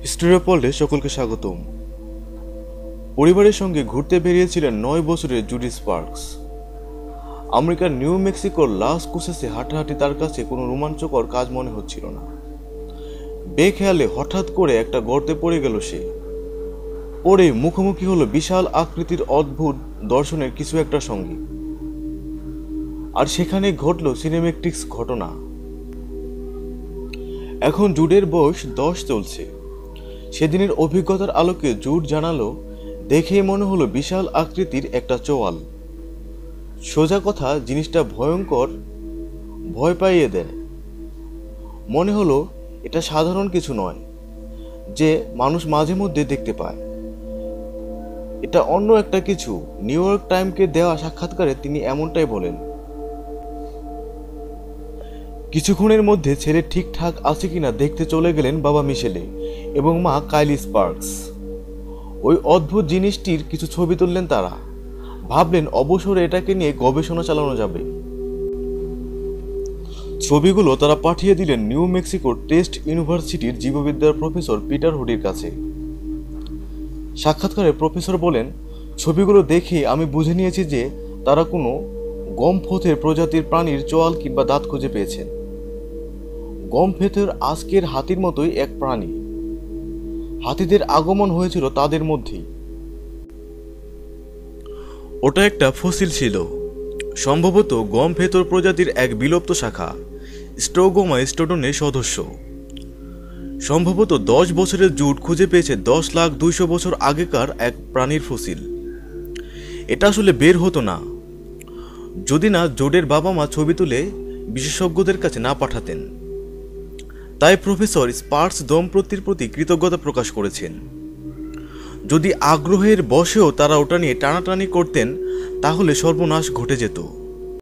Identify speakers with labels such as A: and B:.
A: Hysteria পল্লে সকলকে স্বাগতম। পরিবারের সঙ্গে ঘুরতে বেরিয়েছিলেন নয় বছরের জুডি স্পার্কস। আমেরিকার নিউ মেক্সিকোর লাস কুসেসে হাঁটাহাঁটি তার কাছে কোনো রোমাঞ্চকর কাজ মনে হচ্ছিল না। বেখেয়ালে হঠাৎ করে একটা গর্তে পড়ে গেল সে। পড়ে মুখোমুখি হলো বিশাল আকৃতির অদ্ভুত দর্শনের কিছু একটা সঙ্গে। আর সেখানে ঘটল সিনেমেটিক্স ঘটনা। এখন জুডের বয়স দশ চলছে। সেদিনের অভিজ্ঞতার আলোকে জুড জানালো, দেখেই মনে হলো বিশাল আকৃতির একটা চোয়াল। সোজা কথা, জিনিসটা ভয়ঙ্কর, ভয় পাইয়ে দেয়। মনে হলো এটা সাধারণ কিছু নয়, যে মানুষ মাঝে মধ্যে দেখতে পায়। এটা অন্য একটা কিছু, নিউ ইয়র্ক টাইমকে দেওয়া সাক্ষাৎকারে তিনি এমনটাই বলেন। কিছুক্ষণের মধ্যে ছেলে ঠিকঠাক আছে কিনা দেখতে চলে গেলেন বাবা মিশেলে। এবং মা কাইলি স্পার্কস। ওই অদ্ভুত জিনিসটির কিছু ছবি তুললেন তারা। ভাবলেন অবসরে এটাকে নিয়ে গবেষণা চালানো যাবে। ছবিগুলো তারা পাঠিয়ে দিলেন নিউ মেক্সিকোর টেস্ট ইউনিভার্সিটির জীববিদ্যার প্রফেসর পিটার হুডির কাছে। সাক্ষাৎকারে প্রফেসর বলেন, ছবিগুলো দেখে আমি বুঝে নিয়েছি যে তারা কোনো গমফথের প্রজাতির প্রাণীর চোয়াল কিংবা দাঁত খুঁজে পেয়েছেন। গমফেথের আজকের হাতির মতোই এক প্রাণী। হাতিদের আগমন হয়েছিল তাদের মধ্যেই। ওটা একটা ফসিল ছিল। সম্ভবত গম ভেতর প্রজাতির এক বিলুপ্ত শাখা স্টোগোমা স্টোডনের সদস্য। সম্ভবত দশ বছরের জুট খুঁজে পেয়েছে দশ লাখ দুইশো বছর আগেকার এক প্রাণীর ফসিল। এটা আসলে বের হতো না। যদি না জোডের বাবা মা ছবি তুলে বিশেষজ্ঞদের কাছে না পাঠাতেন। তাই প্রফেসর স্পার্স দম্পতির প্রতি কৃতজ্ঞতা প্রকাশ করেছেন। যদি আগ্রহের বশেও তারা ওটা নিয়ে টানাটানি করতেন, তাহলে সর্বনাশ ঘটে যেত।